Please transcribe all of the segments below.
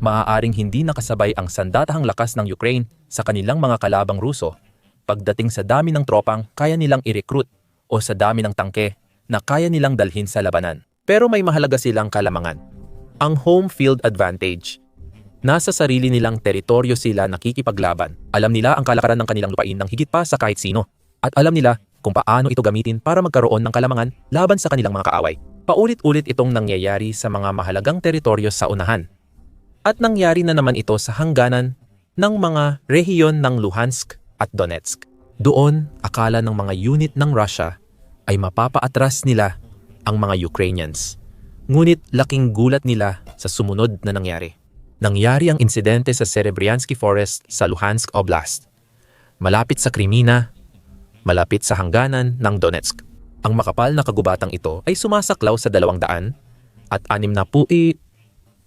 maaaring hindi nakasabay ang sandatahang lakas ng Ukraine sa kanilang mga kalabang Ruso pagdating sa dami ng tropang kaya nilang i-recruit o sa dami ng tangke na kaya nilang dalhin sa labanan. Pero may mahalaga silang kalamangan. Ang home field advantage. Nasa sarili nilang teritoryo sila nakikipaglaban. Alam nila ang kalakaran ng kanilang lupain ng higit pa sa kahit sino. At alam nila kung paano ito gamitin para magkaroon ng kalamangan laban sa kanilang mga kaaway. Paulit-ulit itong nangyayari sa mga mahalagang teritoryo sa unahan. At nangyari na naman ito sa hangganan ng mga rehiyon ng Luhansk at Donetsk. Doon, akala ng mga unit ng Russia ay mapapaatras nila ang mga Ukrainians. Ngunit laking gulat nila sa sumunod na nangyari. Nangyari ang insidente sa Serebryansky Forest sa Luhansk Oblast. Malapit sa Crimea, malapit sa hangganan ng Donetsk. Ang makapal na kagubatang ito ay sumasaklaw sa 200 at 60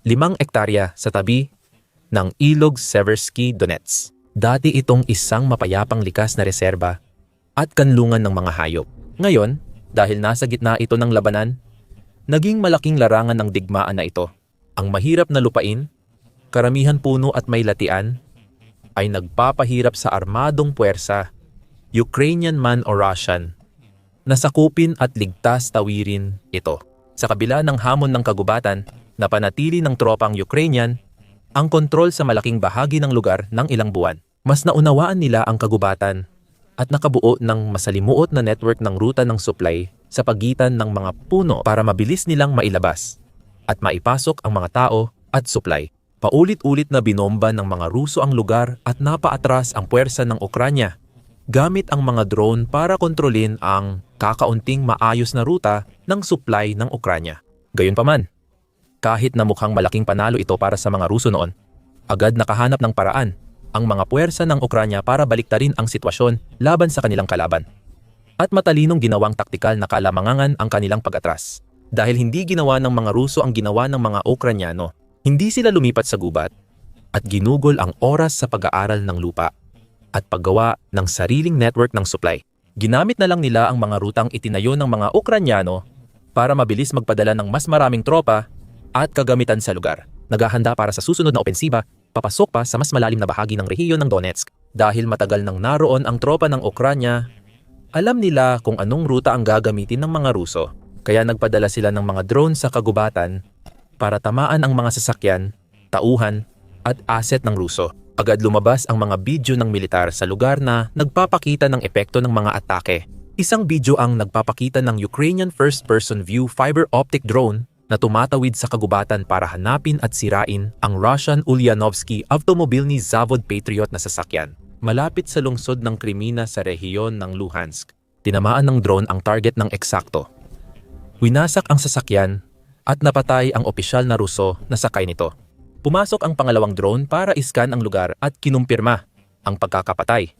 limang ektarya sa tabi ng Ilog Seversky Donets. Dati itong isang mapayapang likas na reserba at kanlungan ng mga hayop. Ngayon, dahil nasa gitna ito ng labanan, naging malaking larangan ng digmaan na ito. Ang mahirap na lupain, karamihan puno at may latian, ay nagpapahirap sa armadong puwersa, Ukrainian man o Russian, na sakupin at ligtas tawirin ito. Sa kabila ng hamon ng kagubatan, napanatili ng tropang Ukrainian ang kontrol sa malaking bahagi ng lugar ng ilang buwan. Mas naunawaan nila ang kagubatan at nakabuo ng masalimuot na network ng ruta ng supply sa pagitan ng mga puno para mabilis nilang mailabas at maipasok ang mga tao at supply. Paulit-ulit na binomba ng mga Ruso ang lugar at napaatras ang puwersa ng Ukranya gamit ang mga drone para kontrolin ang kakaunting maayos na ruta ng supply ng Ukranya. Gayunpaman, kahit na mukhang malaking panalo ito para sa mga Ruso noon, agad nakahanap ng paraan ang mga puwersa ng Ukranya para baliktarin ang sitwasyon laban sa kanilang kalaban. At matalinong ginawang taktikal na kalamangangan ang kanilang pag-atras. Dahil hindi ginawa ng mga Ruso ang ginawa ng mga Ukranyano, hindi sila lumipat sa gubat at ginugol ang oras sa pag-aaral ng lupa at paggawa ng sariling network ng supply. Ginamit na lang nila ang mga rutang itinayo ng mga Ukranyano para mabilis magpadala ng mas maraming tropa at kagamitan sa lugar. Naghahanda para sa susunod na opensiba, papasok pa sa mas malalim na bahagi ng rehiyon ng Donetsk. Dahil matagal nang naroon ang tropa ng Ukranya, alam nila kung anong ruta ang gagamitin ng mga Ruso. Kaya nagpadala sila ng mga drone sa kagubatan para tamaan ang mga sasakyan, tauhan, at asset ng Ruso. Agad lumabas ang mga video ng militar sa lugar na nagpapakita ng epekto ng mga atake. Isang video ang nagpapakita ng Ukrainian first-person view fiber optic drone na tumatawid sa kagubatan para hanapin at sirain ang Russian Ulyanovsky automobile ni Zavod Patriot na sasakyan. Malapit sa lungsod ng Krimina sa rehiyon ng Luhansk, tinamaan ng drone ang target ng eksakto. Winasak ang sasakyan at napatay ang opisyal na Ruso na sakay nito. Pumasok ang pangalawang drone para iskan ang lugar at kinumpirma ang pagkakapatay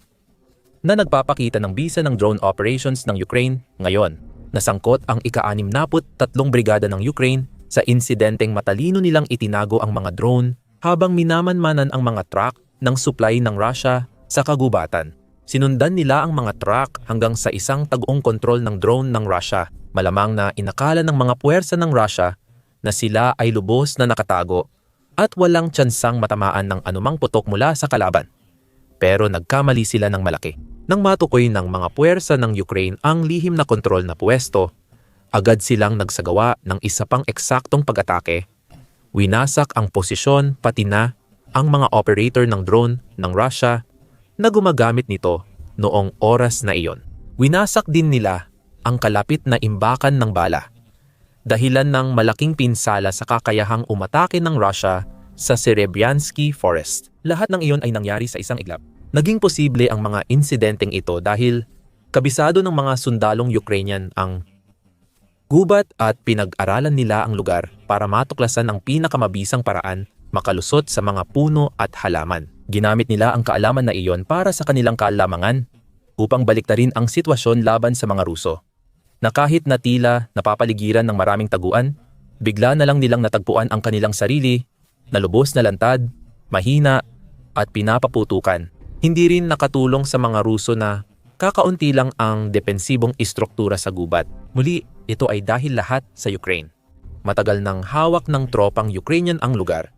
na nagpapakita ng bisa ng drone operations ng Ukraine ngayon nasangkot ang ika-63 brigada ng Ukraine sa insidenteng matalino nilang itinago ang mga drone habang minamanmanan ang mga truck ng supply ng Russia sa kagubatan. Sinundan nila ang mga truck hanggang sa isang tag-ong kontrol ng drone ng Russia. Malamang na inakala ng mga puwersa ng Russia na sila ay lubos na nakatago at walang tsansang matamaan ng anumang putok mula sa kalaban. Pero nagkamali sila ng malaki. Nang matukoy ng mga puwersa ng Ukraine ang lihim na kontrol na pwesto, agad silang nagsagawa ng isa pang eksaktong pag-atake. Winasak ang posisyon pati na ang mga operator ng drone ng Russia na gumagamit nito noong oras na iyon. Winasak din nila ang kalapit na imbakan ng bala dahilan ng malaking pinsala sa kakayahang umatake ng Russia sa Serebryansky Forest. Lahat ng iyon ay nangyari sa isang iglap. Naging posible ang mga insidenteng ito dahil kabisado ng mga sundalong Ukrainian ang gubat at pinag-aralan nila ang lugar para matuklasan ang pinakamabisang paraan makalusot sa mga puno at halaman. Ginamit nila ang kaalaman na iyon para sa kanilang kaalamangan upang baliktarin ang sitwasyon laban sa mga Ruso. Na kahit na tila napapaligiran ng maraming taguan, bigla na lang nilang natagpuan ang kanilang sarili na lubos na lantad, mahina at pinapaputukan hindi rin nakatulong sa mga Ruso na kakaunti lang ang depensibong istruktura sa gubat. Muli, ito ay dahil lahat sa Ukraine. Matagal nang hawak ng tropang Ukrainian ang lugar.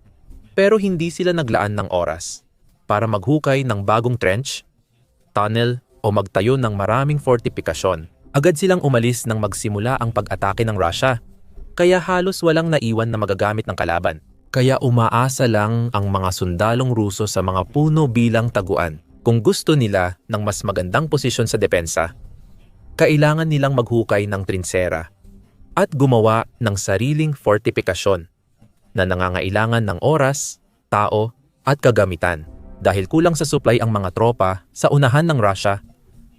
Pero hindi sila naglaan ng oras para maghukay ng bagong trench, tunnel o magtayo ng maraming fortifikasyon. Agad silang umalis nang magsimula ang pag-atake ng Russia, kaya halos walang naiwan na magagamit ng kalaban. Kaya umaasa lang ang mga sundalong Ruso sa mga puno bilang taguan. Kung gusto nila ng mas magandang posisyon sa depensa, kailangan nilang maghukay ng trinsera at gumawa ng sariling fortifikasyon na nangangailangan ng oras, tao at kagamitan. Dahil kulang sa supply ang mga tropa sa unahan ng Russia,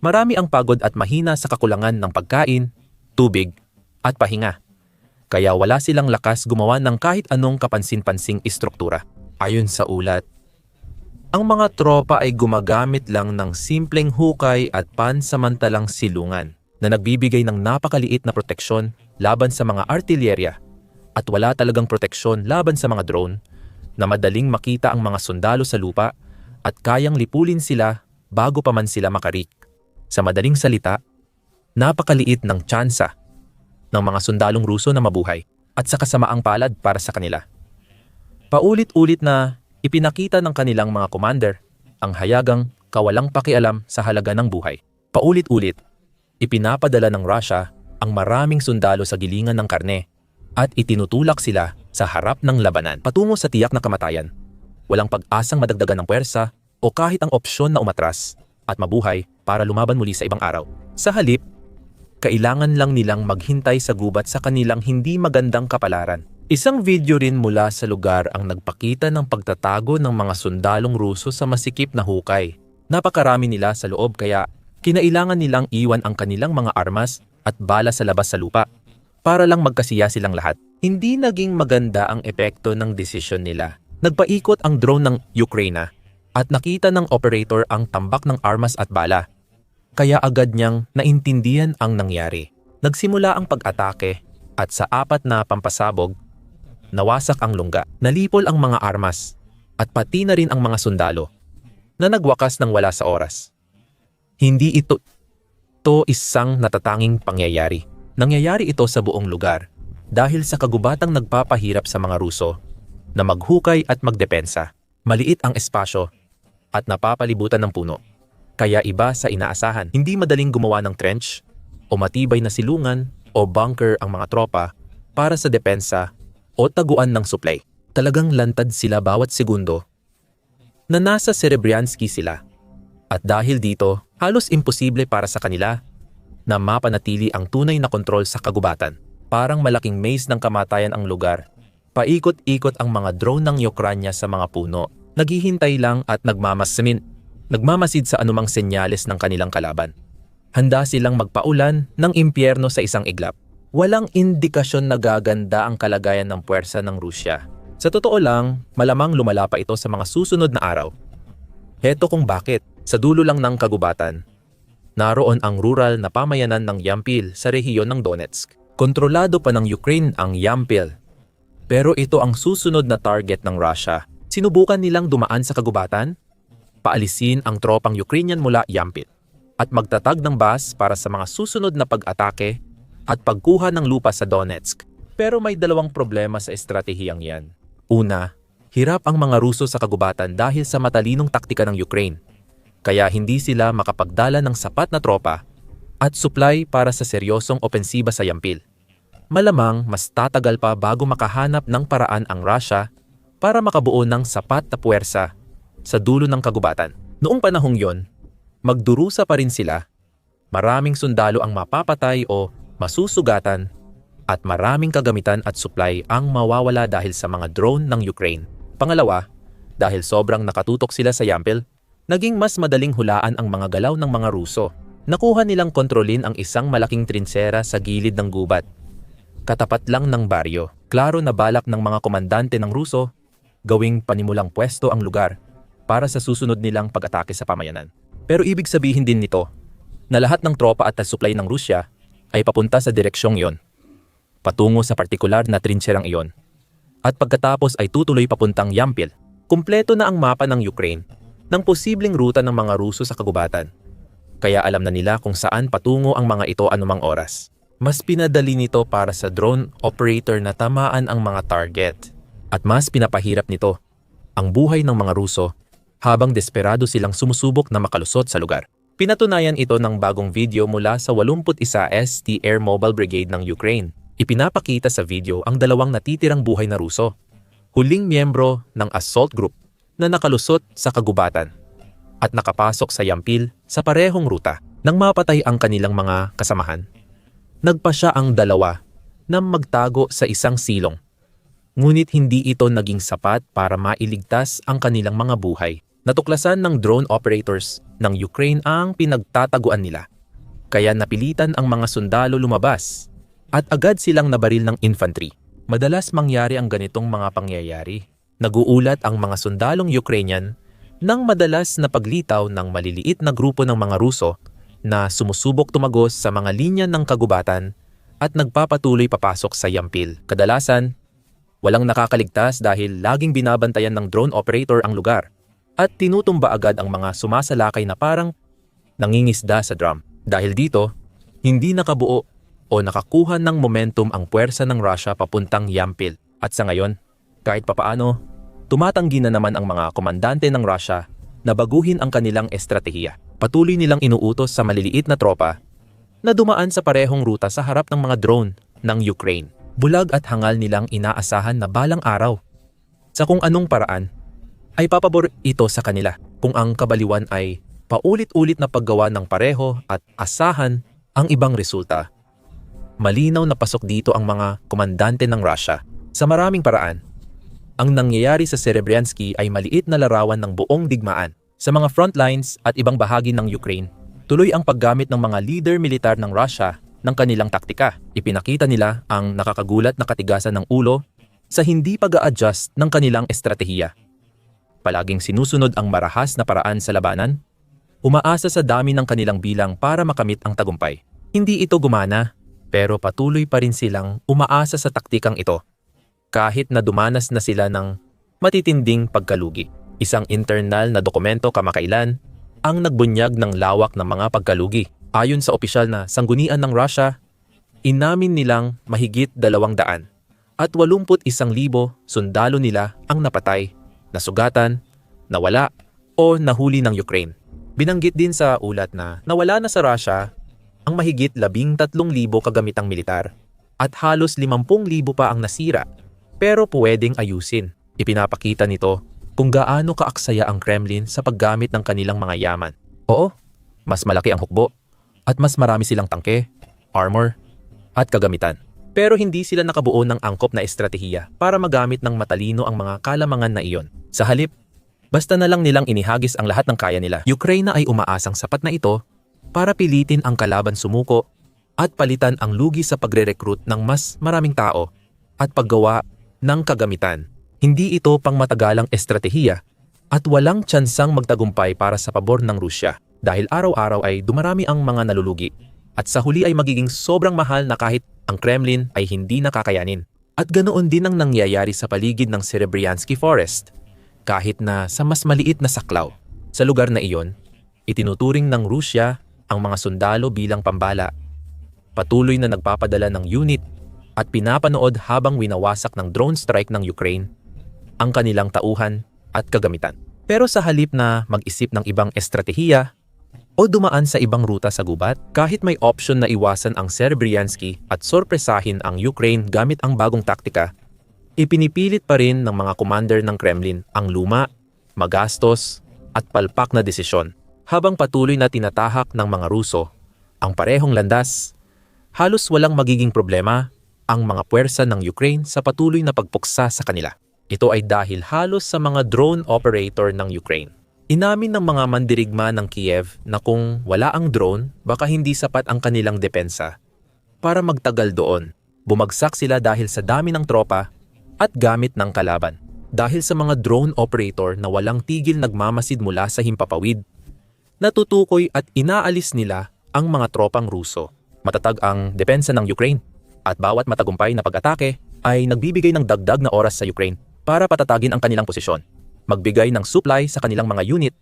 marami ang pagod at mahina sa kakulangan ng pagkain, tubig at pahinga. Kaya wala silang lakas gumawa ng kahit anong kapansin-pansing istruktura. Ayon sa ulat, ang mga tropa ay gumagamit lang ng simpleng hukay at pansamantalang silungan na nagbibigay ng napakaliit na proteksyon laban sa mga artilyerya at wala talagang proteksyon laban sa mga drone na madaling makita ang mga sundalo sa lupa at kayang lipulin sila bago pa man sila makarik. Sa madaling salita, napakaliit ng tsansa ng mga sundalong Ruso na mabuhay at sa kasamaang palad para sa kanila. Paulit-ulit na ipinakita ng kanilang mga commander ang hayagang kawalang pakialam sa halaga ng buhay. Paulit-ulit, ipinapadala ng Russia ang maraming sundalo sa gilingan ng karne at itinutulak sila sa harap ng labanan patungo sa tiyak na kamatayan. Walang pag-asang madagdagan ng puwersa o kahit ang opsyon na umatras at mabuhay para lumaban muli sa ibang araw. Sa halip, kailangan lang nilang maghintay sa gubat sa kanilang hindi magandang kapalaran. Isang video rin mula sa lugar ang nagpakita ng pagtatago ng mga sundalong Ruso sa masikip na hukay. Napakarami nila sa loob kaya kinailangan nilang iwan ang kanilang mga armas at bala sa labas sa lupa para lang magkasiya silang lahat. Hindi naging maganda ang epekto ng desisyon nila. Nagpaikot ang drone ng Ukraine at nakita ng operator ang tambak ng armas at bala. Kaya agad niyang naintindihan ang nangyari. Nagsimula ang pag-atake at sa apat na pampasabog, nawasak ang lungga. Nalipol ang mga armas at pati na rin ang mga sundalo na nagwakas ng wala sa oras. Hindi ito to isang natatanging pangyayari. Nangyayari ito sa buong lugar dahil sa kagubatang nagpapahirap sa mga Ruso na maghukay at magdepensa. Maliit ang espasyo at napapalibutan ng puno. Kaya iba sa inaasahan, hindi madaling gumawa ng trench o matibay na silungan o bunker ang mga tropa para sa depensa o taguan ng supply. Talagang lantad sila bawat segundo na nasa Serebryansky sila. At dahil dito, halos imposible para sa kanila na mapanatili ang tunay na kontrol sa kagubatan. Parang malaking maze ng kamatayan ang lugar. Paikot-ikot ang mga drone ng Ukranya sa mga puno. Naghihintay lang at nagmamasamin. Nagmamasid sa anumang senyales ng kanilang kalaban. Handa silang magpaulan ng impyerno sa isang iglap. Walang indikasyon na gaganda ang kalagayan ng puwersa ng Rusya. Sa totoo lang, malamang lumala pa ito sa mga susunod na araw. Heto kung bakit. Sa dulo lang ng kagubatan, naroon ang rural na pamayanan ng Yampil sa rehiyon ng Donetsk. Kontrolado pa ng Ukraine ang Yampil. Pero ito ang susunod na target ng Russia. Sinubukan nilang dumaan sa kagubatan, paalisin ang tropang Ukrainian mula Yampil, at magtatag ng bas para sa mga susunod na pag-atake at pagkuha ng lupa sa Donetsk. Pero may dalawang problema sa estratehiyang yan. Una, hirap ang mga Ruso sa kagubatan dahil sa matalinong taktika ng Ukraine kaya hindi sila makapagdala ng sapat na tropa at supply para sa seryosong opensiba sa Yampil. Malamang mas tatagal pa bago makahanap ng paraan ang Russia para makabuo ng sapat na puwersa sa dulo ng kagubatan. Noong panahong yon, magdurusa pa rin sila. Maraming sundalo ang mapapatay o masusugatan at maraming kagamitan at supply ang mawawala dahil sa mga drone ng Ukraine. Pangalawa, dahil sobrang nakatutok sila sa Yampil, naging mas madaling hulaan ang mga galaw ng mga Ruso. Nakuha nilang kontrolin ang isang malaking trinsera sa gilid ng gubat. Katapat lang ng baryo, klaro na balak ng mga komandante ng Ruso gawing panimulang pwesto ang lugar para sa susunod nilang pag-atake sa pamayanan. Pero ibig sabihin din nito na lahat ng tropa at supply ng Rusya ay papunta sa direksyong iyon, patungo sa partikular na trinserang iyon. At pagkatapos ay tutuloy papuntang Yampil. Kumpleto na ang mapa ng Ukraine ng posibleng ruta ng mga Ruso sa kagubatan. Kaya alam na nila kung saan patungo ang mga ito anumang oras. Mas pinadali nito para sa drone operator na tamaan ang mga target. At mas pinapahirap nito ang buhay ng mga Ruso habang desperado silang sumusubok na makalusot sa lugar. Pinatunayan ito ng bagong video mula sa 81 ST Air Mobile Brigade ng Ukraine. Ipinapakita sa video ang dalawang natitirang buhay na Ruso, huling miyembro ng assault group na nakalusot sa kagubatan at nakapasok sa Yampil sa parehong ruta nang mapatay ang kanilang mga kasamahan. Nagpa siya ang dalawa na magtago sa isang silong. Ngunit hindi ito naging sapat para mailigtas ang kanilang mga buhay. Natuklasan ng drone operators ng Ukraine ang pinagtataguan nila. Kaya napilitan ang mga sundalo lumabas at agad silang nabaril ng infantry. Madalas mangyari ang ganitong mga pangyayari. Naguulat ang mga sundalong Ukrainian nang madalas na paglitaw ng maliliit na grupo ng mga Ruso na sumusubok tumagos sa mga linya ng kagubatan at nagpapatuloy papasok sa Yampil. Kadalasan, walang nakakaligtas dahil laging binabantayan ng drone operator ang lugar at tinutumba agad ang mga sumasalakay na parang nangingisda sa drum. Dahil dito, hindi nakabuo o nakakuha ng momentum ang puwersa ng Russia papuntang Yampil. At sa ngayon, kahit papaano, tumatanggi na naman ang mga komandante ng Russia na baguhin ang kanilang estratehiya. Patuloy nilang inuutos sa maliliit na tropa na dumaan sa parehong ruta sa harap ng mga drone ng Ukraine. Bulag at hangal nilang inaasahan na balang araw. Sa kung anong paraan, ay papabor ito sa kanila kung ang kabaliwan ay paulit-ulit na paggawa ng pareho at asahan ang ibang resulta. Malinaw na pasok dito ang mga komandante ng Russia. Sa maraming paraan, ang nangyayari sa Serebryansky ay maliit na larawan ng buong digmaan. Sa mga frontlines at ibang bahagi ng Ukraine, tuloy ang paggamit ng mga leader militar ng Russia ng kanilang taktika. Ipinakita nila ang nakakagulat na katigasan ng ulo sa hindi pag adjust ng kanilang estratehiya. Palaging sinusunod ang marahas na paraan sa labanan, umaasa sa dami ng kanilang bilang para makamit ang tagumpay. Hindi ito gumana, pero patuloy pa rin silang umaasa sa taktikang ito kahit na dumanas na sila ng matitinding pagkalugi. Isang internal na dokumento kamakailan ang nagbunyag ng lawak ng mga pagkalugi. Ayon sa opisyal na sanggunian ng Russia, inamin nilang mahigit dalawang daan at 81,000 sundalo nila ang napatay, nasugatan, nawala o nahuli ng Ukraine. Binanggit din sa ulat na nawala na sa Russia ang mahigit 13,000 kagamitang militar at halos 50,000 pa ang nasira pero pwedeng ayusin. Ipinapakita nito kung gaano kaaksaya ang Kremlin sa paggamit ng kanilang mga yaman. Oo, mas malaki ang hukbo at mas marami silang tangke, armor, at kagamitan. Pero hindi sila nakabuo ng angkop na estratehiya para magamit ng matalino ang mga kalamangan na iyon. Sa halip, basta na lang nilang inihagis ang lahat ng kaya nila. Ukraine ay umaasang sapat na ito para pilitin ang kalaban sumuko at palitan ang lugi sa pagre-recruit ng mas maraming tao at paggawa ng kagamitan. Hindi ito pang matagalang estratehiya at walang tsansang magtagumpay para sa pabor ng Rusya dahil araw-araw ay dumarami ang mga nalulugi at sa huli ay magiging sobrang mahal na kahit ang Kremlin ay hindi nakakayanin. At ganoon din ang nangyayari sa paligid ng Serebryansky Forest kahit na sa mas maliit na saklaw. Sa lugar na iyon, itinuturing ng Rusya ang mga sundalo bilang pambala. Patuloy na nagpapadala ng unit at pinapanood habang winawasak ng drone strike ng Ukraine ang kanilang tauhan at kagamitan. Pero sa halip na mag-isip ng ibang estratehiya o dumaan sa ibang ruta sa gubat, kahit may option na iwasan ang Serebryansky at sorpresahin ang Ukraine gamit ang bagong taktika, ipinipilit pa rin ng mga commander ng Kremlin ang luma, magastos at palpak na desisyon habang patuloy na tinatahak ng mga Ruso ang parehong landas. Halos walang magiging problema ang mga puwersa ng Ukraine sa patuloy na pagpuksa sa kanila. Ito ay dahil halos sa mga drone operator ng Ukraine. Inamin ng mga mandirigma ng Kiev na kung wala ang drone, baka hindi sapat ang kanilang depensa para magtagal doon. Bumagsak sila dahil sa dami ng tropa at gamit ng kalaban. Dahil sa mga drone operator na walang tigil nagmamasid mula sa himpapawid, natutukoy at inaalis nila ang mga tropang Ruso. Matatag ang depensa ng Ukraine at bawat matagumpay na pag-atake ay nagbibigay ng dagdag na oras sa Ukraine para patatagin ang kanilang posisyon, magbigay ng supply sa kanilang mga unit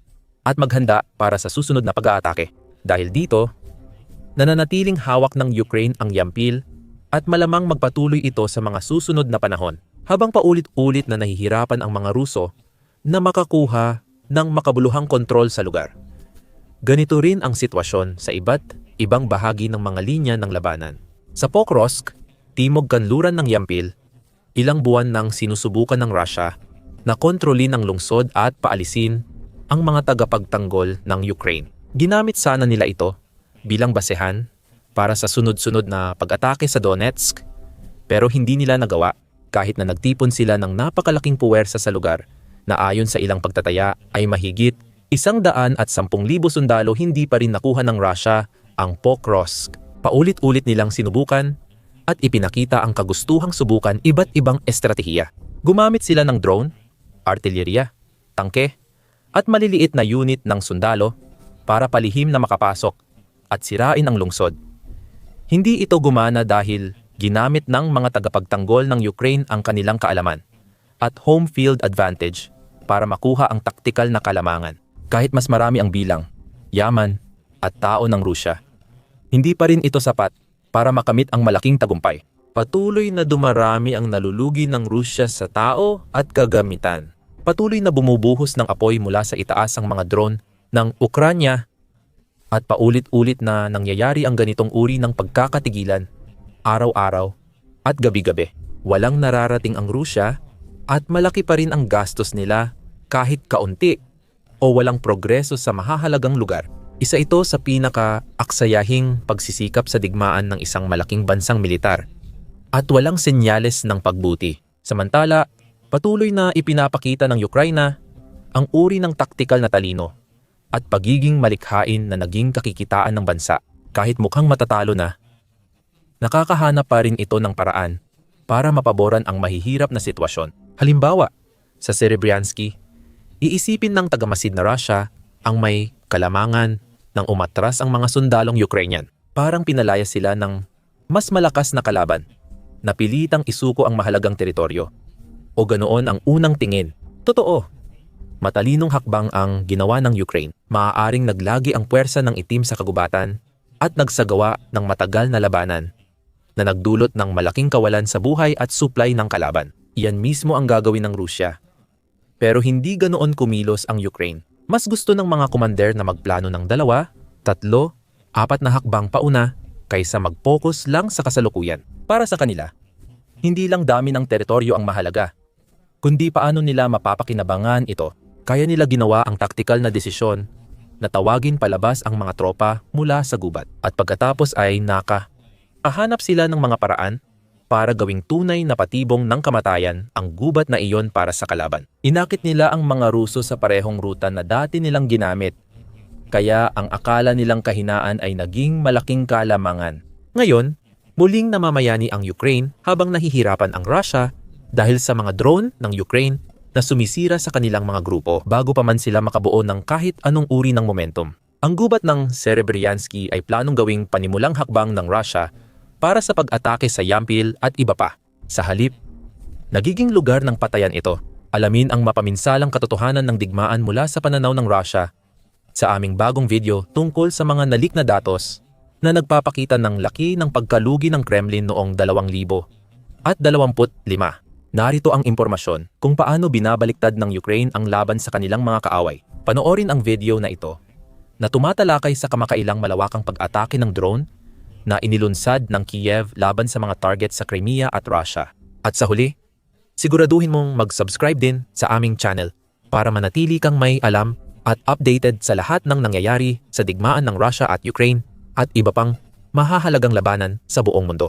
at maghanda para sa susunod na pag-aatake. Dahil dito, nananatiling hawak ng Ukraine ang Yampil at malamang magpatuloy ito sa mga susunod na panahon habang paulit-ulit na nahihirapan ang mga Ruso na makakuha ng makabuluhang kontrol sa lugar. Ganito rin ang sitwasyon sa iba't ibang bahagi ng mga linya ng labanan. Sa Pokrovsk, timog kanluran ng Yampil, ilang buwan nang sinusubukan ng Russia na kontrolin ang lungsod at paalisin ang mga tagapagtanggol ng Ukraine. Ginamit sana nila ito bilang basehan para sa sunod-sunod na pag-atake sa Donetsk pero hindi nila nagawa kahit na nagtipon sila ng napakalaking puwersa sa lugar na ayon sa ilang pagtataya ay mahigit isang daan at sampung libo sundalo hindi pa rin nakuha ng Russia ang Pokrovsk. Paulit-ulit nilang sinubukan at ipinakita ang kagustuhang subukan iba't ibang estratehiya. Gumamit sila ng drone, artillerya, tangke, at maliliit na unit ng sundalo para palihim na makapasok at sirain ang lungsod. Hindi ito gumana dahil ginamit ng mga tagapagtanggol ng Ukraine ang kanilang kaalaman at home field advantage para makuha ang taktikal na kalamangan. Kahit mas marami ang bilang, yaman, at tao ng Rusya, hindi pa rin ito sapat para makamit ang malaking tagumpay. Patuloy na dumarami ang nalulugi ng Rusya sa tao at kagamitan. Patuloy na bumubuhos ng apoy mula sa itaas ang mga drone ng Ukranya at paulit-ulit na nangyayari ang ganitong uri ng pagkakatigilan araw-araw at gabi-gabi. Walang nararating ang Rusya at malaki pa rin ang gastos nila kahit kaunti o walang progreso sa mahahalagang lugar. Isa ito sa pinaka-aksayahing pagsisikap sa digmaan ng isang malaking bansang militar at walang senyales ng pagbuti. Samantala, patuloy na ipinapakita ng Ukraina ang uri ng taktikal na talino at pagiging malikhain na naging kakikitaan ng bansa. Kahit mukhang matatalo na, nakakahanap pa rin ito ng paraan para mapaboran ang mahihirap na sitwasyon. Halimbawa, sa Serebryansky, iisipin ng tagamasid na Russia ang may kalamangan ng umatras ang mga sundalong Ukrainian. Parang pinalaya sila ng mas malakas na kalaban. Napilitang isuko ang mahalagang teritoryo. O ganoon ang unang tingin. Totoo, matalinong hakbang ang ginawa ng Ukraine. Maaaring naglagi ang puwersa ng itim sa kagubatan at nagsagawa ng matagal na labanan na nagdulot ng malaking kawalan sa buhay at supply ng kalaban. Iyan mismo ang gagawin ng Rusya. Pero hindi ganoon kumilos ang Ukraine. Mas gusto ng mga komander na magplano ng dalawa, tatlo, apat na hakbang pauna kaysa mag-focus lang sa kasalukuyan. Para sa kanila, hindi lang dami ng teritoryo ang mahalaga, kundi paano nila mapapakinabangan ito. Kaya nila ginawa ang taktikal na desisyon na tawagin palabas ang mga tropa mula sa gubat. At pagkatapos ay naka, ahanap sila ng mga paraan para gawing tunay na patibong ng kamatayan ang gubat na iyon para sa kalaban. Inakit nila ang mga Ruso sa parehong ruta na dati nilang ginamit, kaya ang akala nilang kahinaan ay naging malaking kalamangan. Ngayon, muling namamayani ang Ukraine habang nahihirapan ang Russia dahil sa mga drone ng Ukraine na sumisira sa kanilang mga grupo bago pa man sila makabuo ng kahit anong uri ng momentum. Ang gubat ng Serebryansky ay planong gawing panimulang hakbang ng Russia para sa pag-atake sa Yampil at iba pa. Sa halip, nagiging lugar ng patayan ito. Alamin ang mapaminsalang katotohanan ng digmaan mula sa pananaw ng Russia sa aming bagong video tungkol sa mga nalik na datos na nagpapakita ng laki ng pagkalugi ng Kremlin noong 2000 at 25. Narito ang impormasyon kung paano binabaliktad ng Ukraine ang laban sa kanilang mga kaaway. Panoorin ang video na ito na tumatalakay sa kamakailang malawakang pag-atake ng drone na inilunsad ng Kiev laban sa mga target sa Crimea at Russia. At sa huli, siguraduhin mong mag-subscribe din sa aming channel para manatili kang may alam at updated sa lahat ng nangyayari sa digmaan ng Russia at Ukraine at iba pang mahahalagang labanan sa buong mundo.